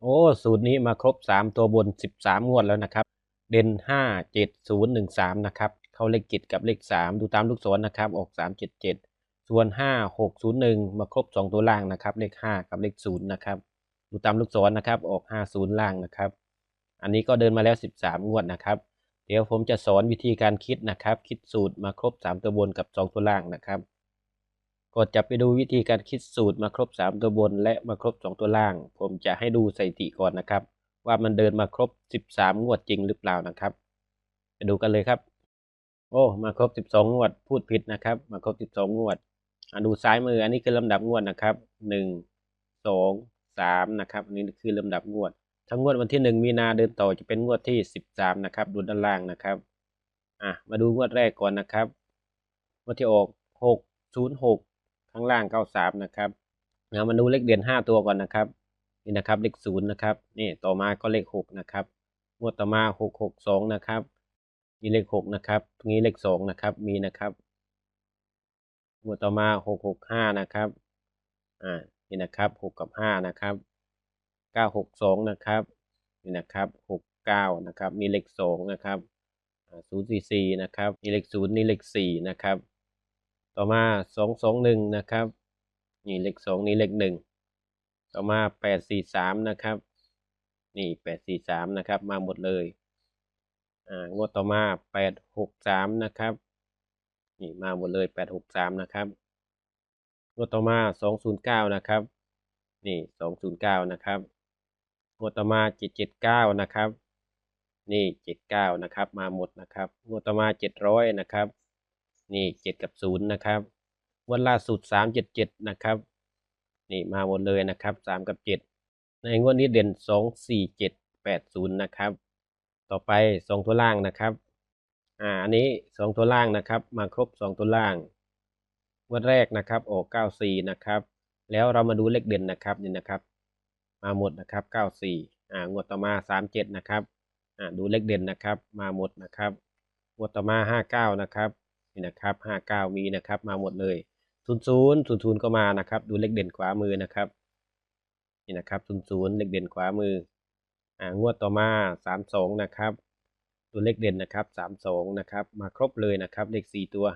โอ้ สูตรนี้มาครบ 3 ตัวบน 13 งวดแล้วนะครับ เด่น 5 7 0 1 3 นะครับ เข้าเลขจิตกับเลข 3 ดูตามลูกศรนะครับ ออก 3 7 7 ส่วน 5 6 0 1 มาครบ 2 ตัวล่างนะครับ เลข 5 กับเลข 0 นะครับ ดูตามลูกศรนะครับ ออก 5 0 ล่างนะครับ อันนี้ก็เดินมาแล้ว 13 งวดนะครับ เดี๋ยวผมจะสอนวิธีการคิดนะครับ คิดสูตรมาครบ 3 ตัวบนกับ 2 ตัวล่างนะครับ ก่อนจะไปดูวิธีการคิดสูตรมาครบ 3 ตัวบน และมาครบ 2 ตัวล่าง ผมจะให้ดูสถิติก่อนนะครับ ว่ามันเดินมาครบ 13 งวดจริงหรือเปล่านะครับ ไปดูกันเลยครับ โอ้มาครบ 12 งวดพูดผิดนะครับ มาครบ 12 งวดอะดูซ้ายมืออันนี้คือลำดับงวดนะครับ 1 2 3นะครับอันนี้คือลำดับงวด ทั้งงวดวันที่ 1 มีนาเดินต่อจะเป็นงวดที่ 13 นะครับดูด้านล่างนะครับอะมาดูงวดแรกก่อนนะครับงวดที่ออก 606 ข้างล่าง93นะครับนะมาดูเลขเด่น5ตัวก่อนนะครับนี่นะครับเลข0นะครับนี่ต่อมาก็เลข6นะครับงวดต่อมา662นะครับมีเลข6นะครับตรงนี้เลข2นะครับมีนะครับงวดต่อมา665นะครับอ่านี่นะครับ6กับ5นะครับ962นะครับนี่นะครับ69นะครับมีเลข2นะครับอ่า044นะครับมีเลข0นี่เลข4นะครับ ต่อมา221นะครับ นี่เลข2นี่เลข1ต่อมา843นะครับ นี่843นะครับ มาหมดเลย อ่างวดต่อมา863นะครับ นี่มาหมดเลย863นะครับงวดต่อมา209นะครับ นี่209นะครับงวดต่อมา779นะครับ นี่79นะครับ มาหมดนะครับงวดต่อมา700นะครับ นี่7กับ0นะครับงวดล่าสุด377นะครับ นี่มาหมดเลยนะครับ3กับ7ในงวดนี้เด่น2 4 7 8 0นะครับ ต่อไป2ตัวล่างนะครับ อ่า อันนี้2ตัวล่างนะครับ มาครบ2ตัวล่างงวดแรกนะครับออก94นะครับ แล้วเรามาดูเลขเด่นนะครับนี่นะครับ มาหมดนะครับ94อ่างวดต่อมา37นะครับ อ่า ดูเลขเด่นนะครับ มาหมดนะครับงวดต่อมา59นะครับ นี่นะครับ59มีนะครับมาหมดเลย00 00ก็มานะครับ ดูเลขเด่นขวามือนะครับนี่นะครับ00เลขเด่นขวามืออ่างวดต่อมา32นะครับดูเลขเด่นนะครับ32นะครับ มาครบเลยนะครับเลข4ตัว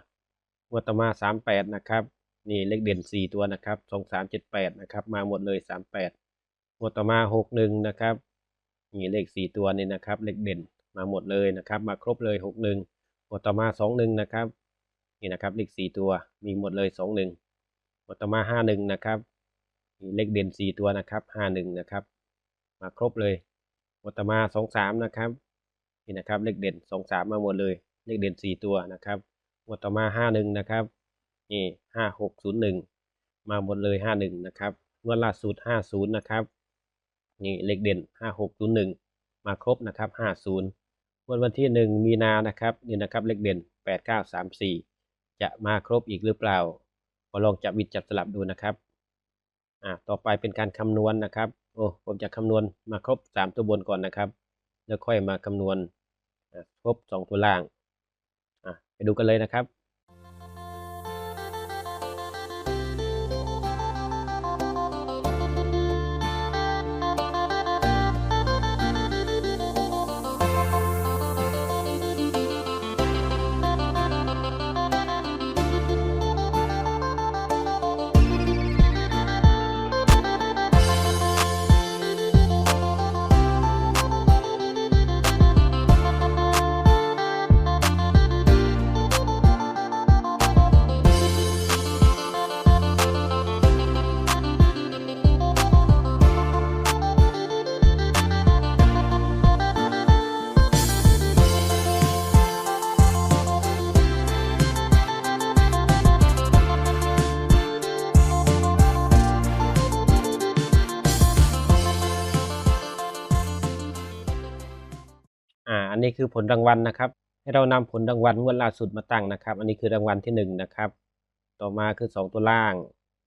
งวดต่อมา38นะครับนี่เลขเด่น4ตัวนะครับ2378นะครับ มาหมดเลย38งวดต่อมา61นะครับนี่เลข4ตัวนี่นะครับ เลขเด่นมาหมดเลยนะครับ มาครบเลย61งวดต่อมา21นะครับ นี่นะครับเลข4ตัวมีหมดเลย21งวดต่อมา51นะครับนี่เลขเด่น4ตัวนะครับ51นะครับ มาครบเลยงวดต่อมา23นะครับนี่นะครับเลขเด่น23มาหมดเลยเลขเด่น4ตัวนะครับงวดต่อมา51นะครับนี่5601มาหมดเลย51นะครับงวดล่าสุด50นะครับนี่เลขเด่น5601มาครบนะครับ50งวดวันที่1มีนานะครับนี่นะครับเลขเด่น8934 จะมาครบอีกหรือเปล่าก็ลองจับวิดจับสลับดูนะครับอ่าต่อไปเป็นการคำนวณนะครับโอ้ผมจะคำนวณมาครบ 3 ตัวบนก่อนนะครับ แล้วค่อยมาคำนวณครบ 2 ตัวล่างอะไปดูกันเลยนะครับ นนี้คือผลรางวัลนะครับ ให้เรานำผลรางวัลงวดล่าสุดมาตั้งนะครับ อันนี้คือรางวัลที่หนึ่งนะครับ ต่อมาคือสองตัวล่าง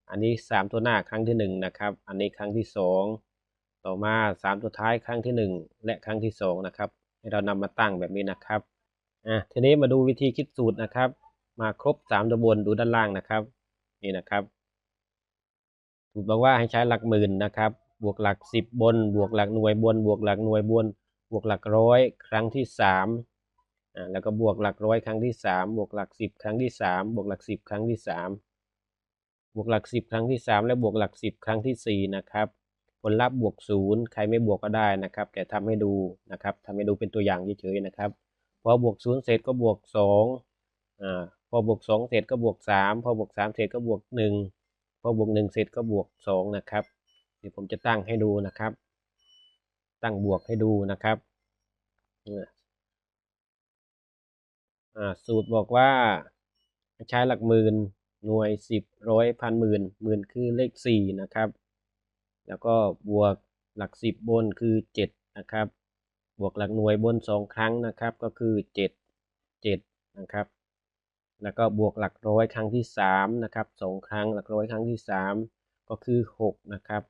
อันนี้สามตัวหน้าครั้งที่หนึ่งนะครับ อันนี้ครั้งที่สองต่อมาสามตัวท้ายครั้งที่หนึ่งและครั้งที่สองนะครับ ให้เรานำมาตั้งแบบนี้นะครับ อะ ทีนี้มาดูวิธีคิดสูตรนะครับ มาครบสามตัวบนดูด้านล่างนะครับ นี่นะครับสูตรบอกว่าให้ใช้หลักหมื่นนะครับ บวกหลักสิบบน บวกหลักหน่วยบน บวกหลักหน่วยบน บวกหลักร้อยครั้งที่สามอ่าแล้วก็บวกหลักร้อยครั้งที่สามบวกหลักสิบครั้งที่สามบวกหลักสิบครั้งที่สามบวกหลักสิบครั้งที่สามและบวกหลักสิบครั้งที่สี่นะครับผลลัพธ์บวกศูนย์ใครไม่บวกก็ได้นะครับ แต่ทำให้ดูนะครับทำให้ดูเป็นตัวอย่างเฉยๆนะครับพอบวกศูนย์เสร็จก็บวกสองอ่าพอบวกสองเสร็จก็บวกสามพอบวกสามเสร็จก็บวกหนึ่งพอบวกหนึ่งเสร็จก็บวกสองนะครับเดี๋ยวผมจะตั้งให้ดูนะครับ ตั้งบวกให้ดูนะครับอ่าสูตรบอกว่าใช้หลักหมื่นหน่วยสิบร้อยพันหมื่นหมื่นคือเลขสี่นะครับ แล้วก็บวกหลักสิบบนคือเจ็ดนะครับ บวกหลักหน่วยบนสองครั้งนะครับ ก็คือเจ็ดเจ็ดนะครับ แล้วก็บวกหลักร้อยครั้งที่สามนะครับสองครั้งหลักร้อยครั้งที่สามก็คือหกนะครับ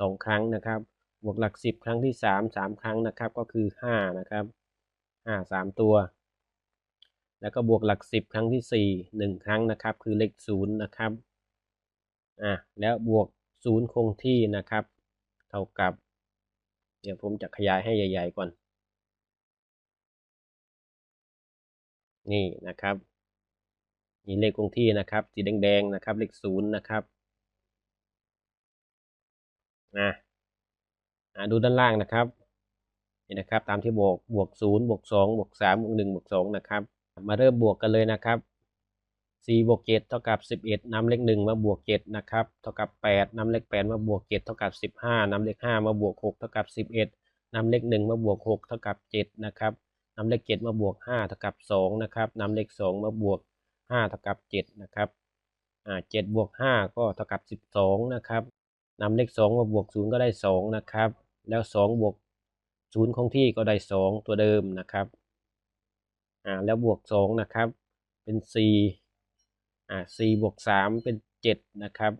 สองครั้งนะครับ บวกหลักสิบครั้งที่สามสามครั้งนะครับก็คือห้านะครับห้าสามตัว แล้วก็บวกหลักสิบครั้งที่สี่หนึ่งครั้งนะครับ คือเลขศูนย์นะครับอะแล้วบวกศูนย์คงที่นะครับ เท่ากับ เดี๋ยวผมจะขยายให้ใหญ่ ๆ ก่อน นี่นะครับนี่เลขคงที่นะครับ สีแดงๆนะครับ เลขศูนย์นะครับอะ ดูด้านล่างนะครับนี่นะครับตามที่บวกบวกศูนย์บวกสองบวกสามบวกหนึ่งบวกสองนะครับมาเริ่มบวกกันเลยนะครับสี่บวกเจ็ดเท่ากับสิบเอ็ดนำเลขหนึ่งมาบวกเจ็ดนะครับเท่ากับแปดนำเลขแปดมาบวกเจ็ดเท่ากับสิบห้านำเลขห้ามาบวกหกเท่ากับสิบเอ็ดนำเลขหนึ่งมาบวกหกเท่ากับเจ็ดนะครับนำเลขเจ็ดมาบวกห้าเท่ากับสองนะครับนำเลขสองมาบวกห้าเท่ากับเจ็ดนะครับอ่าเจ็ดบวกห้าก็เท่ากับสิบสองนะครับ นำเลขสองมาบวกศูนย์ก็ได้สองนะครับ แล้วสองบวกศูนย์คงที่ก็ได้สองตัวเดิมนะครับ อ่า แล้วบวกสองนะครับ เป็นสี่อ่าสี่บวกสามเป็นเจ็ดนะครับ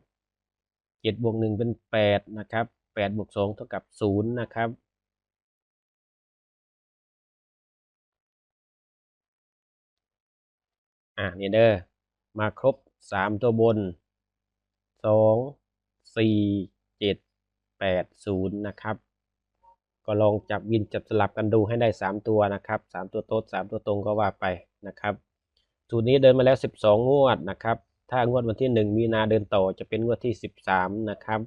เจ็ดบวกหนึ่งเป็นแปดนะครับแปดบวกสองเท่ากับศูนย์นะครับอ่านี่เด้อมาครบสามตัวบนสอง สี่เจ็ดแปดศูนย์นะครับ ก็ลองจับวินจับสลับกันดูให้ได้สามตัวนะครับสามตัวโต๊ดสามตัวตรงก็ว่าไปนะครับสูตรนี้เดินมาแล้วสิบสองงวดนะครับ ถ้างวดวันที่หนึ่งมีนาเดินต่อจะเป็นงวดที่สิบสามนะครับ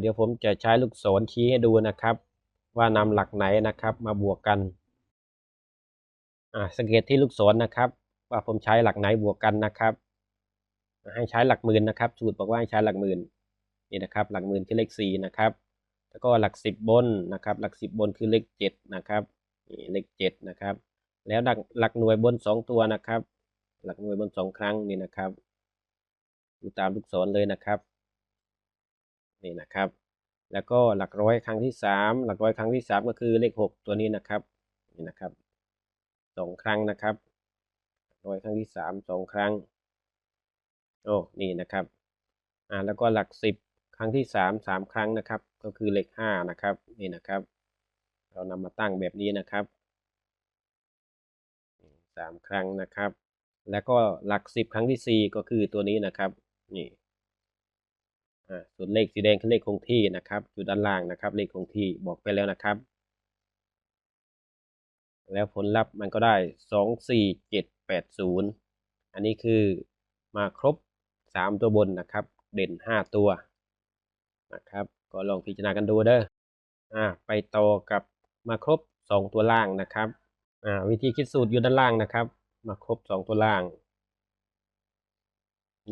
เดี๋ยวผมจะใช้ลูกศรชี้ให้ดูนะครับ ว่านำหลักไหนนะครับมาบวกกันสังเกตที่ลูกศรนะครับ ว่าผมใช้หลักไหนบวกกันนะครับ ให้ใช้หลักหมื่นนะครับ สูตรบอกว่าให้ใช้หลักหมื่น นี่นะครับหลักหมื่นคือเลขสี่นะครับแล้วก็หลักสิบบนนะครับ หลักสิบบนคือเลขเจ็ดนะครับนี่เลขเจ็ดนะครับ แล้วหลักหลักหน่วยบนสองตัวนะครับ หลักหน่วยบนสองครั้งนี่นะครับดูตามลูกศรเลยนะครับนี่นะครับ แล้วก็หลักร้อยครั้งที่สามหลักร้อยครั้งที่สามก็คือเลขหกตัวนี้นะครับนี่นะครับสองครั้งนะครับร้อยครั้งที่สามสองครั้งโอ้นี่นะครับอ่าแล้วก็หลักสิบ ครั้งที่สามสามครั้งนะครับ ก็คือเลขห้านะครับนี่นะครับ เรานำมาตั้งแบบนี้นะครับสามครั้งนะครับ แล้วก็หลักสิบครั้งที่สี่ก็คือตัวนี้นะครับนี่ส่วนเลขสีแดงคือเลขคงที่นะครับ อยู่ด้านล่างนะครับ เลขคงที่บอกไปแล้วนะครับ แล้วผลลัพธ์มันก็ได้สองสี่เจ็ดแปดศูนย์อันนี้คือมาครบสามตัวบนนะครับ เด่นห้าตัว นะครับ ก็ลองพิจารณากันดูเด้ออ่าไปต่อกับมาครบสองตัวล่างนะครับอ่าวิธีคิดสูตรอยู่ด้านล่างนะครับ มาครบสองตัวล่าง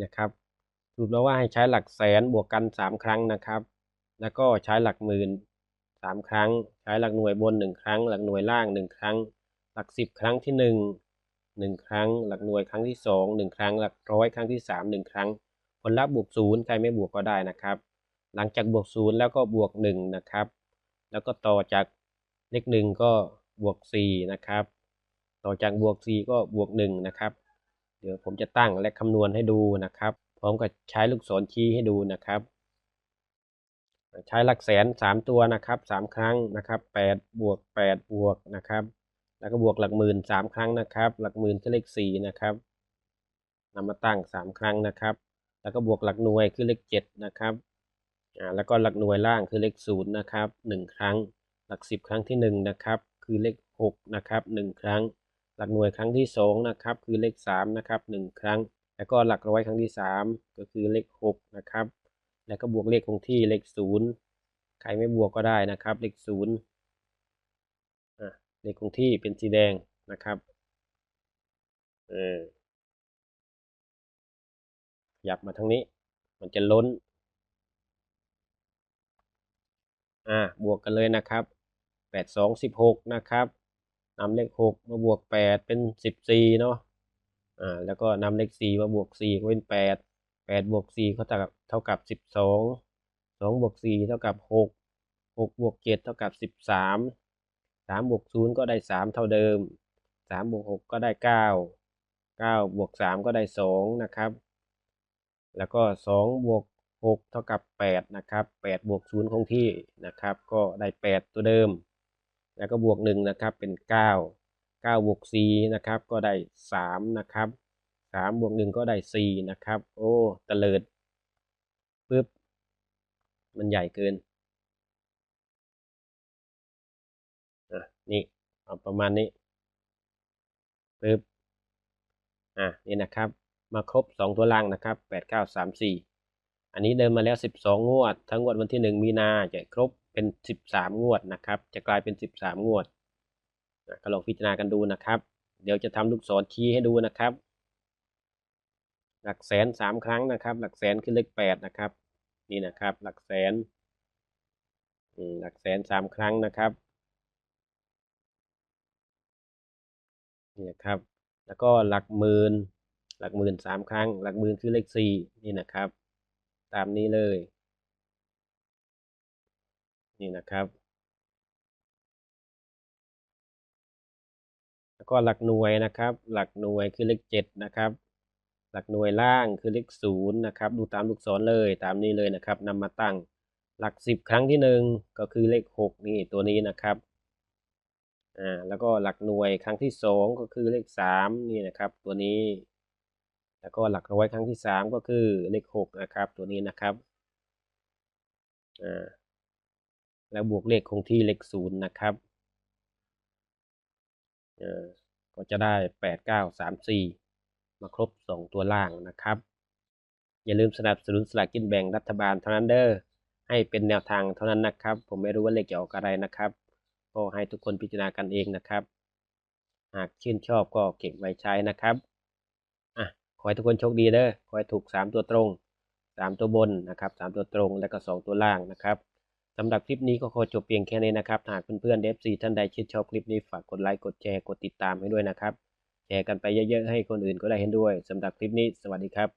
นะครับสูตรเราว่าให้ใช้หลักแสนบวกกันสามครั้งนะครับ แล้วก็ใช้หลักหมื่นสามครั้ง ใช้หลักหน่วยบนหนึ่งครั้ง หลักหน่วยล่างหนึ่งครั้ง หลักสิบครั้งที่หนึ่งหนึ่งครั้ง หลักหน่วยครั้งที่สองหนึ่งครั้ง หลักร้อยครั้งที่สามหนึ่งครั้ง ผลลัพธ์บวกศูนย์ใครไม่บวกก็ได้นะครับ หลังจากบวกศูนย์แล้วก็บวกหนึ่งนะครับ แล้วก็ต่อจากเลขหนึ่งก็บวกสี่นะครับ ต่อจากบวกสี่ก็บวกหนึ่งนะครับ เดี๋ยวผมจะตั้งและคำนวณให้ดูนะครับ พร้อมกับใช้ลูกศรชี้ให้ดูนะครับ ใช้หลักแสนสามตัวนะครับสามครั้งนะครับแปดบวกแปดบวกนะครับ แล้วก็บวกหลักหมื่นสามครั้งนะครับ หลักหมื่นคือเลขสี่นะครับนำมาตั้งสามครั้งนะครับ แล้วก็บวกหลักหน่วยคือเลขเจ็ดนะครับ แล้วก็หลักหน่วยล่างคือเลขศูนย์นะครับหนึ่งครั้ง หลักสิบครั้งที่หนึ่งนะครับ คือเลขหกนะครับหนึ่งครั้ง หลักหน่วยครั้งที่สองนะครับ คือเลขสามนะครับหนึ่งครั้ง แล้วก็หลักร้อยครั้งที่สามก็คือเลขหกนะครับ แล้วก็บวกเลขคงที่เลขศูนย์ใครไม่บวกก็ได้นะครับ เลขศูนย์อะเลขคงที่เป็นสีแดงนะครับเออขยับมาทางนี้ มันจะล้น อ่าบวกกันเลยนะครับแปดสองสิบหกนะครับนำเลขหกมาบวกแปดเป็นสิบสี่เนาะอ่าแล้วก็นำเลขสี่มาบวกสี่ก็เป็นแปดแปดบวกสี่เขาเท่ากับเท่ากับสิบสองสองบวกสี่เท่ากับหกหกบวกเจ็ดเท่ากับสิบสามสามบวกศูนย์ก็ได้สามเท่าเดิมสามบวกหกก็ได้เก้าเก้าบวกสามก็ได้สองนะครับ แล้วก็สองบวก หกเท่ากับแปดนะครับแปดบวกศูนย์คงที่นะครับ ก็ได้แปดตัวเดิม แล้วก็บวกหนึ่งนะครับ เป็นเก้าเก้าบวกสี่นะครับ ก็ได้สามนะครับสามบวกหนึ่งก็ได้สี่นะครับ โอ้ตะเลิดปึ๊บ มันใหญ่เกินอะนี่เอาประมาณนี้ปึ๊บ อะ นี่นะครับ มาครบ 2 ตัวล่างนะครับ 8 9 3 4 อันนี้เดินมาแล้ว 12 งวด ทั้งงวดวันที่ 1 มีนาจะครบเป็น 13 งวดนะครับ จะกลายเป็น 13 งวดนะก็ลองพิจารณากันดูนะครับ เดี๋ยวจะทำลูกศรชี้ให้ดูนะครับ หลักแสน 3 ครั้งนะครับ หลักแสนคือเลข8นะครับ นี่นะครับ หลักแสนหลักแสน 3 ครั้งนะครับ นี่นะครับ แล้วก็หลักหมื่น หลักหมื่นสามครั้ง หลักหมื่นคือเลขสี่นี่นะครับ ตามนี้เลย นี่นะครับ แล้วก็หลักหน่วยนะครับ หลักหน่วยคือเลขเจ็ดนะครับ หลักหน่วยล่างคือเลขศูนย์นะครับ ดูตามลูกศรเลยตามนี้เลยนะครับนำมาตั้งหลักสิบครั้งที่หนึ่งก็คือเลขหกนี่ตัวนี้นะครับอ่าแล้วก็หลักหน่วยครั้งที่สองก็คือเลขสามนี่นะครับ ตัวนี้ แล้วก็หลักร้อยครั้งที่สามก็คือเลขหกนะครับ ตัวนี้นะครับอ่าแล้วบวกเลขคงที่เลขศูนย์นะครับเอ่อก็จะได้แปดเก้าสามสี่มาครบสองตัวล่างนะครับ อย่าลืมสนับสนุนสลากกินแบ่งรัฐบาลเท่านั้นเด้อให้เป็นแนวทางเท่านั้นนะครับ ผมไม่รู้ว่าเลขจะออกอะไรนะครับก็ให้ทุกคนพิจารณากันเองนะครับ หากชื่นชอบก็เก็บไว้ใช้นะครับ ให้ทุกคนโชคดีเด้อขอให้ถูก 3 ตัวตรง 3 ตัวบนนะครับ 3 ตัวตรงและก็ 2 ตัวล่างนะครับสำหรับคลิปนี้ก็ขอจบเพียงแค่นี้นะครับหากเพื่อนๆเดฟซีท่านใดชื่นชอบคลิปนี้ฝากกดไลค์กดแชร์กดติดตามให้ด้วยนะครับ แชร์กันไปเยอะๆให้คนอื่นก็ได้เห็นด้วยสำหรับคลิปนี้สวัสดีครับ